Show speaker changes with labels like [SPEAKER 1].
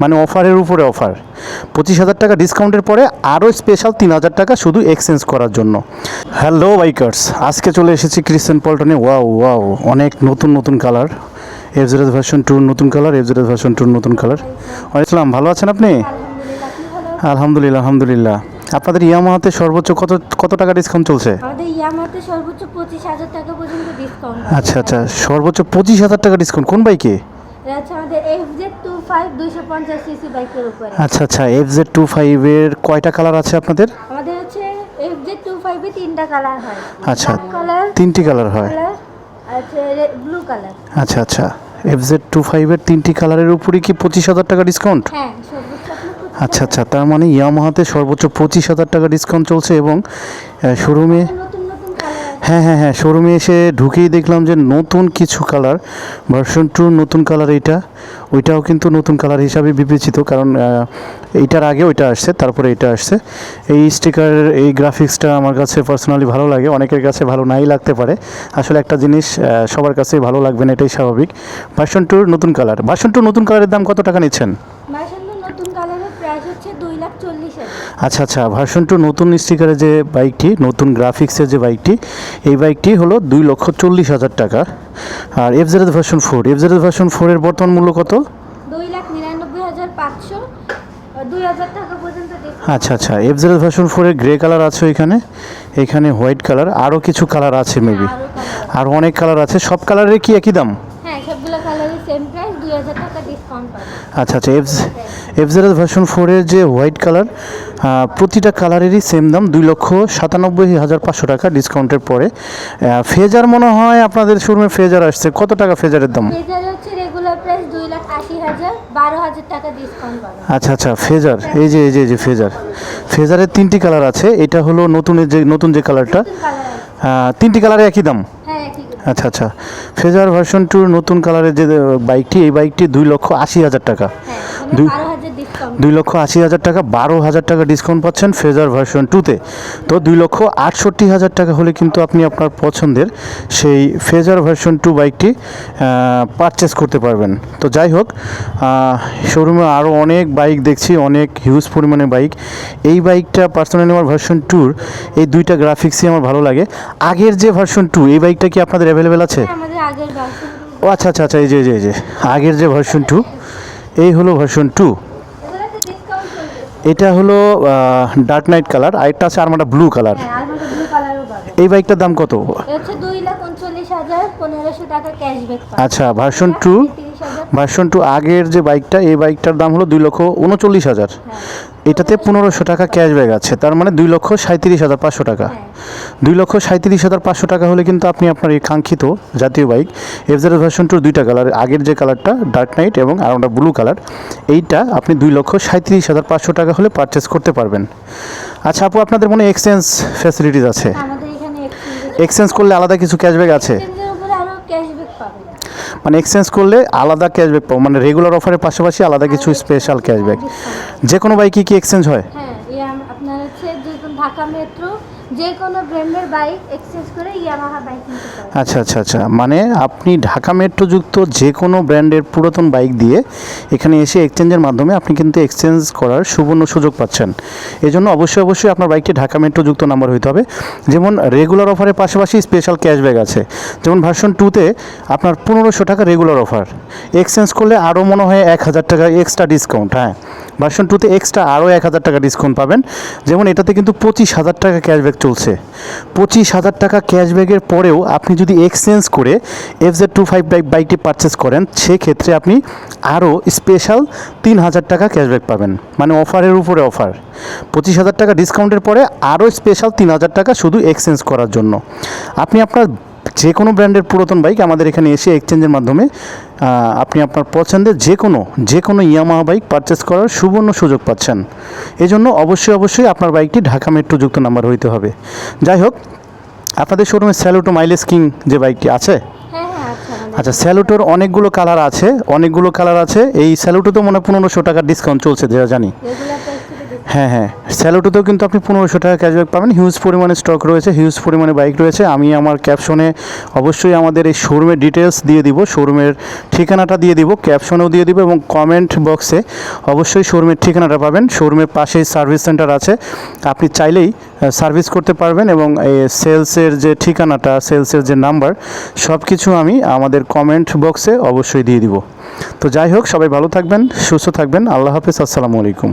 [SPEAKER 1] মানে অফারের উপরে অফার। পঁচিশ হাজার টাকা ডিসকাউন্টের পরে আরও স্পেশাল তিন হাজার টাকা শুধু এক্সচেঞ্জ করার জন্য। হ্যালো বাইকার্স আজকে চলে এসেছি ক্রিশ্চান পল্টনে ওয়াও ওয়াও অনেক নতুন নতুন কালার এফ ভার্সন টুর নতুন কালার এফ ভার্সন টুর নতুন কালার ইসলাম ভালো আছেন আপনি?
[SPEAKER 2] আলহামদুলিল্লাহ
[SPEAKER 1] আলহামদুলিল্লাহ। আপনাদের ইয়ামাহাতে সর্বোচ্চ কত কত টাকা ডিসকাউন্ট চলছে?
[SPEAKER 2] আমাদের ইয়ামাতে সর্বোচ্চ পঁচিশ হাজার টাকা পর্যন্ত ডিসকাউন্ট
[SPEAKER 1] আচ্ছা আচ্ছা। সর্বোচ্চ পঁচিশ হাজার টাকা ডিসকাউন্ট কোন বাইকে
[SPEAKER 2] হচ্ছে আমাদের এফ ফাইভ দুইশো পঞ্চাশ সিসি বাইকের উপরে।
[SPEAKER 1] আচ্ছা আচ্ছা এফ জেড টু ফাইভের কয়টা কালার আছে আপনাদের?
[SPEAKER 2] আমাদের হচ্ছে এফ জেড টু ফাইভে তিনটা কালার হয়।
[SPEAKER 1] আচ্ছা।
[SPEAKER 2] কালার
[SPEAKER 1] তিনটি কালার হয়।
[SPEAKER 2] কালার ব্লু কালার
[SPEAKER 1] আচ্ছা আচ্ছা এফ জেড টু ফাইভের তিনটি কালারের উপরে কি পঁচিশ হাজার টাকা ডিসকাউন্ট
[SPEAKER 2] হ্যাঁ
[SPEAKER 1] আচ্ছা আচ্ছা তার মানে ইয়ামাহাতে সর্বোচ্চ পঁচিশ হাজার টাকা ডিসকাউন্ট চলছে এবং শোরুমে হ্যাঁ হ্যাঁ হ্যাঁ শোরুমে এসে ঢুকেই দেখলাম যে নতুন কিছু কালার ভার্সন টুর নতুন কালার এইটা। ওইটাও কিন্তু নতুন কালার হিসাবে বিবেচিত কারণ এইটার আগে ওইটা আসছে, তারপরে এটা আসছে। এই স্টিকার এই গ্রাফিক্সটা আমার কাছে পার্সোনালি ভালো লাগে, অনেকের কাছে ভালো নাই লাগতে পারে। আসলে একটা জিনিস সবার কাছেই ভালো লাগবে না, এটাই স্বাভাবিক। ভার্সন টুর নতুন কালার ভার্সন টুর নতুন কালারের দাম কত টাকা নিচ্ছেন
[SPEAKER 2] মার্শাল্লাহ নতুন কালারের প্রাইস হচ্ছে দুই লাখ চল্লিশ হাজার
[SPEAKER 1] আচ্ছা আচ্ছা ভার্সন টু নতুন স্টিকারের যে বাইকটি নতুন গ্রাফিক্সের যে বাইকটি এই বাইকটি হলো দুই লক্ষ চল্লিশ হাজার টাকা। আর F Z version four F Z version ফোরের বর্তমান মূল্য কত?
[SPEAKER 2] দুই লাখ নিরানব্বই হাজার পাঁচশো
[SPEAKER 1] আচ্ছা আচ্ছা এফ জেড ভার্সন ফোরের গ্রে কালার আছে এখানে। এখানে হোয়াইট কালার আরও কিছু কালার আছে মেবি
[SPEAKER 2] আরও
[SPEAKER 1] আর অনেক কালার আছে। সব কালারের কি একই দাম
[SPEAKER 2] হ্যাঁ সবগুলো কালারের সেম প্রাইস দুই হাজার টাকা ডিসকাউন্ট পাবেন
[SPEAKER 1] আচ্ছা আচ্ছা এফ এফ জেড ভার্সন ফোরের যে হোয়াইট কালার প্রতিটা কালারেরই সেম দাম দুই লক্ষ সাতানব্বই হাজার পাঁচশো টাকা ডিসকাউন্টের পরে। ফেজার মনে হয় আপনাদের শোরুমে ফেজার আসছে। কত টাকা ফেজারের দাম? আচ্ছা আচ্ছা ফেজার এই যে এই যে এই যে ফেজার। ফেজারের তিনটি কালার আছে। এটা হলো নতুনের যে নতুন যে কালারটা
[SPEAKER 2] নতুন কালার
[SPEAKER 1] তিনটি কালারে একই দাম?
[SPEAKER 2] হ্যাঁ
[SPEAKER 1] আচ্ছা আচ্ছা। ফেজার ভার্সন টুর নতুন কালারের যে বাইকটি এই বাইকটি দুই লক্ষ আশি হাজার টাকা।
[SPEAKER 2] হ্যাঁ
[SPEAKER 1] দুই-
[SPEAKER 2] হাজার ডিসকাউন্ট
[SPEAKER 1] দুই লক্ষ আশি হাজার টাকা বারো হাজার টাকা ডিসকাউন্ট পাচ্ছেন ফেজার ভার্সন টুতে তো। দুই লক্ষ আটষট্টি হাজার টাকা হলে কিন্তু আপনি আপনার পছন্দের সেই ফেজার ভার্সন টু বাইকটি পারচেস করতে পারবেন। তো যাই হোক শোরুমে আরও অনেক বাইক দেখছি অনেক হিউজ পরিমাণে বাইক এই বাইকটা পার্সোনালি আমার ভার্সন টুর এই দুইটা গ্রাফিক্সই আমার ভালো লাগে। আগের যে ভার্সন টু এই বাইকটা কি আপনাদের অ্যাভেলেবেল আছে?
[SPEAKER 2] হ্যাঁ,
[SPEAKER 1] ও আচ্ছা আচ্ছা আচ্ছা এই যে এই যে আগের যে ভার্সন টু এই হলো ভার্সন টু এটা হলো ডার্ক নাইট কালার আর একটা আছে আরমাটা ব্লু কালার এই বাইকটার দাম কত? আচ্ছা ভার্সন টু ভার্সন টু আগের যে বাইকটা এই বাইকটার দাম হলো দুই লক্ষ উনচল্লিশ হাজার।
[SPEAKER 2] হ্যাঁ।
[SPEAKER 1] এটাতে পনেরোশো টাকা ক্যাশব্যাক আছে। তার মানে দুই লক্ষ সাঁত্রিশ হাজার পাঁচশো টাকা।
[SPEAKER 2] হ্যাঁ।
[SPEAKER 1] দুই লক্ষ সাঁত্রিশ হাজার পাঁচশো টাকা হলে কিন্তু আপনি আপনার এই কাঙ্ক্ষিত জাতীয় বাইক এফজেড ভার্সন টুর দুইটা কালার আগের যে কালারটা ডার্ক নাইট এবং আরোটা ব্লু কালার এইটা আপনি দুই লক্ষ সাঁত্রিশ হাজার পাঁচশো টাকা হলে পারচেস করতে পারবেন। আচ্ছা আপু আপনাদের মনে এক্সচেঞ্জ ফ্যাসিলিটিস আছে?
[SPEAKER 2] এক্সচেঞ্জ
[SPEAKER 1] করলে আলাদা কিছু ক্যাশব্যাক আছে?
[SPEAKER 2] ক্যাশব্যাক পাবেন।
[SPEAKER 1] মানে এক্সচেঞ্জ করলে আলাদা ক্যাশব্যাক পাবো। মানে রেগুলার অফারের পাশাপাশি আলাদা কিছু স্পেশাল ক্যাশব্যাক যে কোনো বাইকে কি এক্সচেঞ্জ হয়?
[SPEAKER 2] হ্যাঁ ইয়াম আপনার হচ্ছে ঢাকা মেট্রো যে কোনো ব্র্যান্ডের বাইক এক্সচেঞ্জ করে ইয়ামাহা বাইক নিতে পারেন।
[SPEAKER 1] আচ্ছা আচ্ছা আচ্ছা। মানে আপনি ঢাকা মেট্রোযুক্ত যে কোনো ব্র্যান্ডের পুরাতন বাইক দিয়ে এখানে এসে এক্সচেঞ্জের মাধ্যমে আপনি কিন্তু এক্সচেঞ্জ করার সুবর্ণ সুযোগ পাচ্ছেন। এই জন্য অবশ্যই অবশ্যই আপনার বাইকটি ঢাকা মেট্রো যুক্ত নাম্বার হইতে হবে। যেমন রেগুলার অফারের পাশাপাশি স্পেশাল ক্যাশব্যাক আছে। যেমন ভার্সন টুতে আপনার পনেরোশো টাকা রেগুলার অফার এক্সচেঞ্জ করলে আরও মনে হয় এক হাজার টাকা এক্সট্রা ডিসকাউন্ট হ্যাঁ। ভার্সন টুতে এক্সট্রা আরও এক হাজার টাকা ডিসকাউন্ট পাবেন। যেমন এটাতে কিন্তু পঁচিশ হাজার টাকা ক্যাশব্যাক চলছে। পঁচিশ হাজার টাকা ক্যাশব্যাকের পরেও আপনি যদি এক্সচেঞ্জ করে F Z two five bike বাইকটি পারচেস করেন, সেক্ষেত্রে আপনি আরও স্পেশাল তিন হাজার টাকা ক্যাশব্যাক পাবেন। মানে অফারের উপরে অফার। পঁচিশ হাজার টাকা ডিসকাউন্টের পরে আরও স্পেশাল তিন হাজার টাকা শুধু এক্সচেঞ্জ করার জন্য। আপনি আপনার যে কোনো ব্র্যান্ডের পুরাতন বাইক আমাদের এখানে এসে এক্সচেঞ্জের মাধ্যমে আপনি আপনার পছন্দের যে কোনো যে কোনো ইয়ামাহা বাইক পারচেস করার সুবর্ণ সুযোগ পাচ্ছেন। এই জন্য অবশ্যই অবশ্যই আপনার বাইকটি ঢাকা মেট্রোযুক্ত নাম্বার হইতে হবে। যাই হোক আপনাদের শোরুমে স্যালুটো মাইলেজ কিং যে বাইকটি আছে?
[SPEAKER 2] হ্যাঁ হ্যাঁ আচ্ছা
[SPEAKER 1] আচ্ছা স্যালুটোর অনেকগুলো কালার আছে অনেকগুলো কালার আছে। এই স্যালুটো তো মনে হয় পনেরোশো টাকার ডিসকাউন্ট চলছে যেটা জানি। হ্যাঁ হ্যাঁ। স্যালোটোতেও কিন্তু আপনি পনেরোশো টাকা ক্যাশব্যাক পাবেন। হিউজ পরিমাণে স্টক রয়েছে হিউজ পরিমাণে বাইক রয়েছে। আমি আমার ক্যাপশনে অবশ্যই আমাদের এই শোরুমের ডিটেলস দিয়ে দিব শোরুমের ঠিকানাটা দিয়ে দিব ক্যাপশনেও দিয়ে দিব এবং কমেন্ট বক্সে অবশ্যই শোরুমের ঠিকানাটা পাবেন। শোরুমের পাশেই সার্ভিস সেন্টার আছে। আপনি চাইলেই সার্ভিস করতে পারবেন এবং এই সেলসের যে ঠিকানাটা সেলসের যে নাম্বার সব কিছু আমি আমাদের কমেন্ট বক্সে অবশ্যই দিয়ে দিব। তো যাই হোক, সবাই ভালো থাকবেন, সুস্থ থাকবেন। আল্লাহ হাফিজ, আসসালামু আলাইকুম।